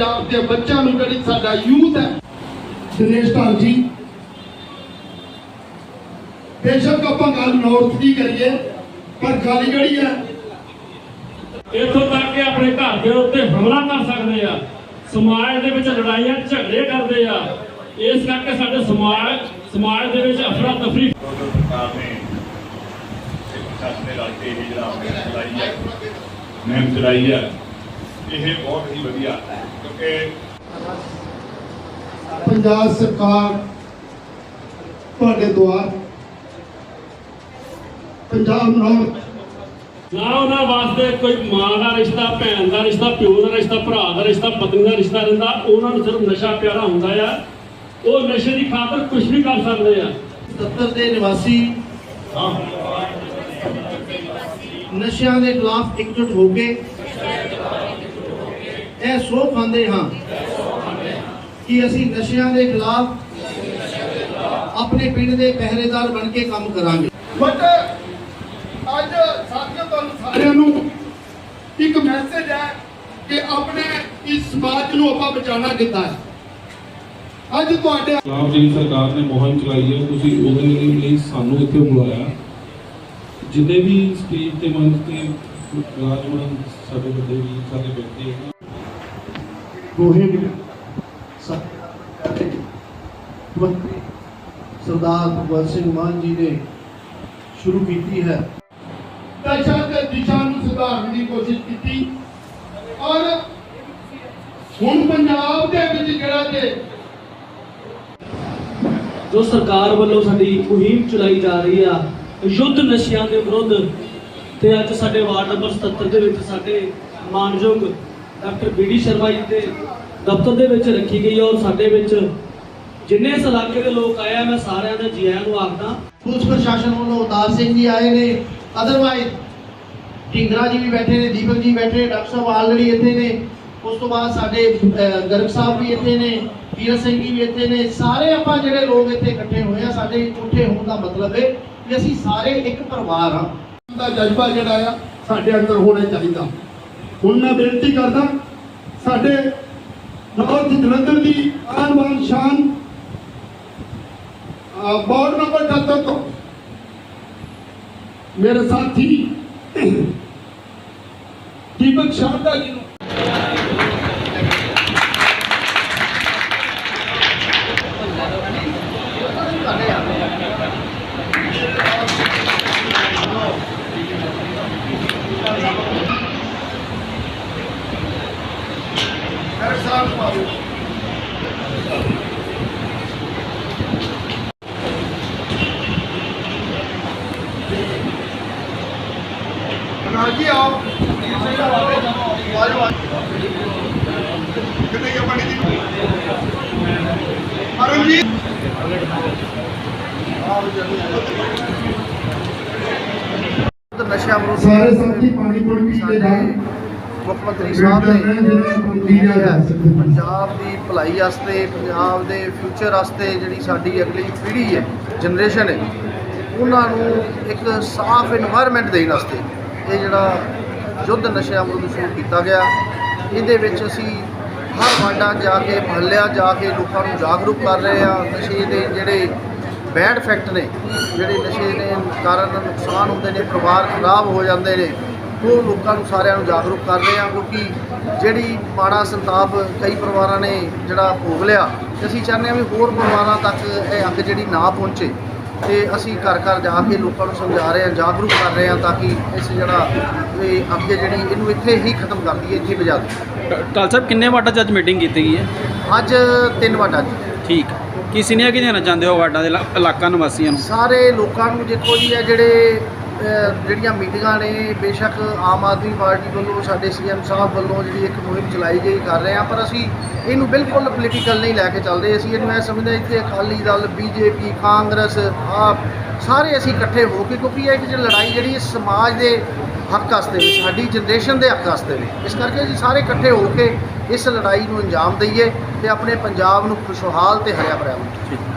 ਪੰਜਾਬ ਦੇ ਬੱਚਿਆਂ ਨੂੰ ਜਿਹੜੀ ਸਾਡਾ ਯੂਥ ਹੈ। ਦਿਨੇਸ਼ ਢਾਲ ਜੀ ਬੇਸ਼ੱਕ ਆਪਾਂ ਗੱਲ ਨੌਰਥ ਦੀ ਕਰੀਏ ਪਰ ਗੱਲ ਜਿਹੜੀ ਹੈ ਇੱਥੋਂ ਤੱਕ ਕਿ ਆਪਣੇ ਘਰ ਦੇ ਉੱਤੇ ਹਮਲਾ ਕਰ ਸਕਦੇ ਆ। ਸਮਾਜ ਦੇ ਵਿੱਚ ਲੜਾਈਆਂ ਝਗੜੇ ਕਰਦੇ ਆ। ਇਸ ਕਰਕੇ ਸਾਡੇ ਸਮਾਜ ਸਮਾਜ ਦੇ ਵਿੱਚ ਅਫਰਾ ਤਫਰੀ ਸਰਕਾਰ ਨੇ ਦੇ ਇਹ ਜਿਹੜਾ ਹੈ ਮੁਹਿੰਮ ਚਲਾਈ ਹੈ ਇਹ ਬਹੁਤ ਹੀ ਵਧੀਆ ਕਿਉਂਕਿ ਪੰਜਾਬ ਸਰਕਾਰ ਤੁਹਾਡੇ ਦੁਆਰ ਪੰਜਾਬ ਨੌਰਥ ਨਾ ਉਹਨਾਂ ਵਾਸਤੇ ਕੋਈ ਮਾਂ ਦਾ ਰਿਸ਼ਤਾ ਭੈਣ ਦਾ ਰਿਸ਼ਤਾ ਪਿਓ ਦਾ ਰਿਸ਼ਤਾ ਭਰਾ ਦਾ ਰਿਸ਼ਤਾ ਪਤਨੀ ਦਾ ਰਿਸ਼ਤਾ ਰਹਿੰਦਾ ਉਹਨਾਂ ਨੂੰ ਸਿਰਫ ਨਸ਼ਾ ਪਿਆਰਾ ਹੁੰਦਾ ਆ। ਉਹ ਨਸ਼ੇ ਦੀ ਖਾਤਰ ਕੁਝ ਵੀ ਕਰ ਸਕਦੇ ਆ। 77 ਦੇ ਨਿਵਾਸੀ ਨਸ਼ਿਆਂ ਦੇ ਖਿਲਾਫ ਇਕਜੁੱਟ ਹੋ ਕੇ ਇਹ ਸੋ ਖਾਂਦੇ ਹਾਂ ਕਿ ਅਸੀਂ ਨਸ਼ਿਆਂ ਦੇ ਖਿਲਾਫ ਆਪਣੇ ਪਿੰਡ ਦੇ ਪਹਿਰੇਦਾਰ ਬਣ ਕੇ ਕੰਮ ਕਰਾਂਗੇ। ਬਟ ਅੱਜ ਸਾਥੀਓ ਤੁਹਾਨੂੰ ਸਾਰਿਆਂ ਨੂੰ ਇੱਕ ਮੈਸੇਜ ਹੈ ਕਿ ਆਪਣੇ ਇਸ ਸਮਾਜ ਨੂੰ ਆਪਾਂ ਬਚਾਉਣਾ ਕਿੱਦਾਂ ਹੈ। ਅੱਜ ਤੁਹਾਡੇ ਪੰਜਾਬ ਜਿਹੜੀ ਸਰਕਾਰ ਨੇ ਮੁਹਿੰਮ ਚਲਾਈ ਹੈ ਤੁਸੀਂ ਉਹਦੇ ਲਈ ਸਾਨੂੰ ਇੱਥੇ ਬੁਲਾਇਆ। ਜਿੰਨੇ ਵੀ ਸਟੇਜ ਤੇ ਮੰਚ ਤੇ ਮੁਲਾਜ਼ਮਾਨ ਸਾਡੇ ਵੱਡੇ ਵੀ ਸਾਡੇ ਵਿਅਕਤੀ ਹੈ ਮੁਹਿੰਮ ਮੰਤਰੀ ਸਰਦਾਰ ਭਗਵੰਤ ਸਿੰਘ ਮਾਨ ਜੀ ਨੇ ਸ਼ੁਰੂ ਕੀਤੀ ਹੈ। ਦਸ਼ਾ ਤੇ ਦਿਸ਼ਾ ਨੂੰ ਸੁਧਾਰਨ ਦੀ ਕੋਸ਼ਿਸ਼ ਕੀਤੀ। ਔਰ ਹੁਣ ਪੰਜਾਬ ਦੇ ਵਿੱਚ ਜਿਹੜਾ ਕਿ ਜੋ ਸਰਕਾਰ ਵੱਲੋਂ ਸਾਡੀ ਮੁਹਿੰਮ ਚਲਾਈ ਜਾ ਰਹੀ ਆ, ਯੁੱਧ ਨਸ਼ਿਆਂ ਦੇ ਵਿਰੁੱਧ, ਤੇ ਅੱਜ ਸਾਡੇ ਵਾਰਡ ਨੰਬਰ 77 ਦੇ ਵਿੱਚ ਸਾਡੇ ਮਾਨਯੋਗ ਡਾਕਟਰ ਬੀਡੀ ਸ਼ਰਮਾ ਜੀ ਦੇ ਦਫ਼ਤਰ ਦੇ ਵਿੱਚ ਰੱਖੀ ਗਈ ਔਰ ਸਾਡੇ ਵਿੱਚ ਜਿੰਨੇ ਇਸ ਇਲਾਕੇ ਦੇ ਲੋਕ ਆਏ ਆ, ਮੈਂ ਸਾਰਿਆਂ ਦਾ ਜੀ ਆਇਆਂ ਨੂੰ ਆਖਦਾ ਪੁਲਿਸ ਪ੍ਰਸ਼ਾਸਨ ਵੱਲੋਂ ਅਵਤਾਰ ਸਿੰਘ ਜੀ ਆਏ ਨੇ। ਅਦਰਵਾਈਜ਼ ਢਿੰਗਰਾ ਜੀ ਵੀ ਬੈਠੇ ਨੇ, ਦੀਪਕ ਜੀ ਬੈਠੇ ਨੇ, ਡਾਕਟਰ ਸਾਹਿਬ ਆਲਰੇਡੀ ਇੱਥੇ ਨੇ। ਉਸ ਤੋਂ ਬਾਅਦ ਸਾਡੇ ਗਰਗ ਸਾਹਿਬ ਵੀ ਇੱਥੇ ਨੇ ਵੀਰ ਸਿੰਘ ਜੀ ਵੀ ਇੱਥੇ ਨੇ। ਸਾਰੇ ਆਪਾਂ ਜਿਹੜੇ ਲੋਕ ਇੱਥੇ ਇਕੱਠੇ ਹੋਏ ਆ, ਸਾਡੇ ਇਕੱਠੇ ਹੋਣ ਦਾ ਮਤਲਬ ਹੈ ਕਿ ਅਸੀਂ ਸਾਰੇ ਇੱਕ ਪਰਿਵਾਰ ਹਾਂ। ਦਾ ਜਜ਼ਬਾ ਜਿਹੜਾ ਆ, ਸਾਡੇ ਅੰਦਰ ਹੋਣਾ ਚਾਹੀਦਾ। ਹੁਣ ਮੈਂ ਬੇਨਤੀ ਕਰਦਾ, ਸਾਡੇ ਨਾਰਥ ਜਲੰਧਰ ਦੀ ਆਨ ਬਾਨ ਸ਼ਾਨ, ਅਹ ਬੋਰਡ ਨੰਬਰ 78 ਤੋਂ ਮੇਰੇ ਸਾਥੀ ਦੀਪਕ ਸ਼ਾਰਦਾ ਜੀ ਨੂੰ ਰਾਜੀ ਆਓ ਕਿੰਨੇ ਕੇ ਪਾਣੀ ਦੀ ਅਰੁਣਜੀਤ ਨਸ਼ਾ ਵਿਰੋਧੀ ਸਾਰੇ ਸਾਥੀ ਪਾਣੀ ਪੁਣੀ ਪੀ ਕੇ ਜਾਣ ਮੁੱਖ ਮੰਤਰੀ ਸਾਹਿਬ ਨੇ ਪੰਜਾਬ ਦੀ ਭਲਾਈ ਵਾਸਤੇ ਪੰਜਾਬ ਦੇ ਫਿਊਚਰ ਵਾਸਤੇ ਜਿਹੜੀ ਸਾਡੀ ਅਗਲੀ ਪੀੜ੍ਹੀ ਹੈ ਜਨਰੇਸ਼ਨ ਹੈ ਉਹਨਾਂ ਨੂੰ ਇੱਕ ਸਾਫ਼ এনवायरमेंट ਦੇਣ ਵਾਸਤੇ ਇਹ ਜਿਹੜਾ ਯੁੱਧ ਨਸ਼ਿਆਂ ਵਿਰੁੱਧ ਸ਼ੁਰੂ ਕੀਤਾ ਗਿਆ। ਇਹਦੇ ਵਿੱਚ ਅਸੀਂ ਹਰ ਵਾਂਡਾ ਜਾ ਕੇ ਮਹੱਲਿਆਂ ਜਾ ਕੇ ਲੋਕਾਂ ਨੂੰ ਜਾਗਰੂਕ ਕਰ ਰਹੇ ਆ ਨਸ਼ੇ ਦੇ ਜਿਹੜੇ ਬੈਡ ਇਫੈਕਟ ਨੇ ਜਿਹੜੇ ਨਸ਼ੇ ਦੇ ਕਾਰਨ ਨੁਕਸਾਨ ਹੁੰਦੇ ਨੇ ਪਰਿਵਾਰ ਖਰਾਬ ਹੋ ਜਾਂਦੇ ਨੇ ਉਹ ਲੋਕਾਂ ਨੂੰ ਸਾਰਿਆਂ ਨੂੰ ਜਾਗਰੂਕ ਕਰ ਰਹੇ ਆ ਕਿਉਂਕਿ ਜਿਹੜੀ ਮਾੜਾ ਸੰਤਾਪ ਕਈ ਪਰਿਵਾਰਾਂ ਨੇ ਜਿਹੜਾ ਭੋਗ ਲਿਆ ਅਸੀਂ ਚਾਹੁੰਦੇ ਹਾਂ ਵੀ ਹੋਰ ਪਰਿਵਾਰਾਂ ਤੱਕ ਇਹ ਅੱਗ ਜਿਹੜੀ ਨਾ ਪਹੁੰਚੇ ਤੇ ਅਸੀਂ ਘਰ ਘਰ ਜਾ ਕੇ ਲੋਕਾਂ ਨੂੰ ਸਮਝਾ ਰਹੇ ਹਾਂ ਜਾਗਰੂਕ ਕਰ ਰਹੇ ਹਾਂ ਤਾਂ ਕਿ ਇਸ ਜਿਹੜਾ ਇਹ ਅੱਗੇ ਜਿਹੜੀ ਇਹਨੂੰ ਇੱਥੇ ਹੀ ਖਤਮ ਕਰ ਦਈਏ ਇੱਥੇ ਬਜਾ ਦਈਏ। ਟਾਲ ਸਾਹਿਬ ਕਿੰਨੇ ਵਾਰਡਾਂ 'ਚ ਅੱਜ ਮੀਟਿੰਗ ਕੀਤੀ ਗਈ ਹੈ? ਅੱਜ ਤਿੰਨ ਵਾਟਾ ਜੀ ਠੀਕ। ਕੀ ਸੀਨੀਆ ਕੀ ਦੇਣਾ ਚਾਹੁੰਦੇ ਹੋ ਵਾਰਡਾਂ ਦੇ ਇਲਾ- ਇਲਾਕਾ ਨਿਵਾਸੀਆਂ ਨੂੰ? ਸਾਰੇ ਲੋਕਾਂ ਨੂੰ ਦੇਖੋ ਜੀ ਇਹ ਜਿਹੜੇ ਜਿਹੜੀਆਂ ਮੀਟਿੰਗਾਂ ਨੇ, ਬੇਸ਼ੱਕ ਆਮ ਆਦਮੀ ਪਾਰਟੀ ਵੱਲੋਂ, ਸਾਡੇ ਸੀਐਮ ਸਾਹਿਬ ਵੱਲੋਂ ਜਿਹੜੀ ਇੱਕ ਮੁਹਿੰਮ ਚਲਾਈ ਗਈ, ਕਰ ਰਹੇ ਆ ਪਰ ਅਸੀਂ ਇਹਨੂੰ ਬਿਲਕੁਲ ਪੋਲੀਟੀਕਲ ਨਹੀਂ ਲੈ ਕੇ ਚੱਲਦੇ। ਅਸੀਂ ਇਹਨੂੰ ਇਹ ਸਮਝਦੇ ਇੱਥੇ ਅਕਾਲੀ ਦਲ, ਬੀਜੇਪੀ, ਕਾਂਗਰਸ, ਆਪ ਸਾਰੇ ਅਸੀਂ ਇਕੱਠੇ ਹੋ ਕੇ, ਕਿਉਂਕਿ ਇਹ ਇੱਕ ਜਿਹੜੀ ਲੜਾਈ ਜਿਹੜੀ ਸਮਾਜ ਦੇ ਹੱਕ ਵਾਸਤੇ ਨੇ, ਸਾਡੀ ਜਨਰੇਸ਼ਨ ਦੇ ਹੱਕ ਵਾਸਤੇ ਨੇ। ਇਸ ਕਰਕੇ ਅਸੀਂ ਸਾਰੇ ਇਕੱਠੇ ਹੋ ਕੇ ਇਸ ਲੜਾਈ ਨੂੰ ਅੰਜਾਮ ਦਈਏ ਤੇ ਆਪਣੇ ਪੰਜਾਬ ਨੂੰ ਖੁਸ਼ਹਾਲ ਤੇ ਹਰਿਆ ਭਰਿਆ ਬਣਾਈਏ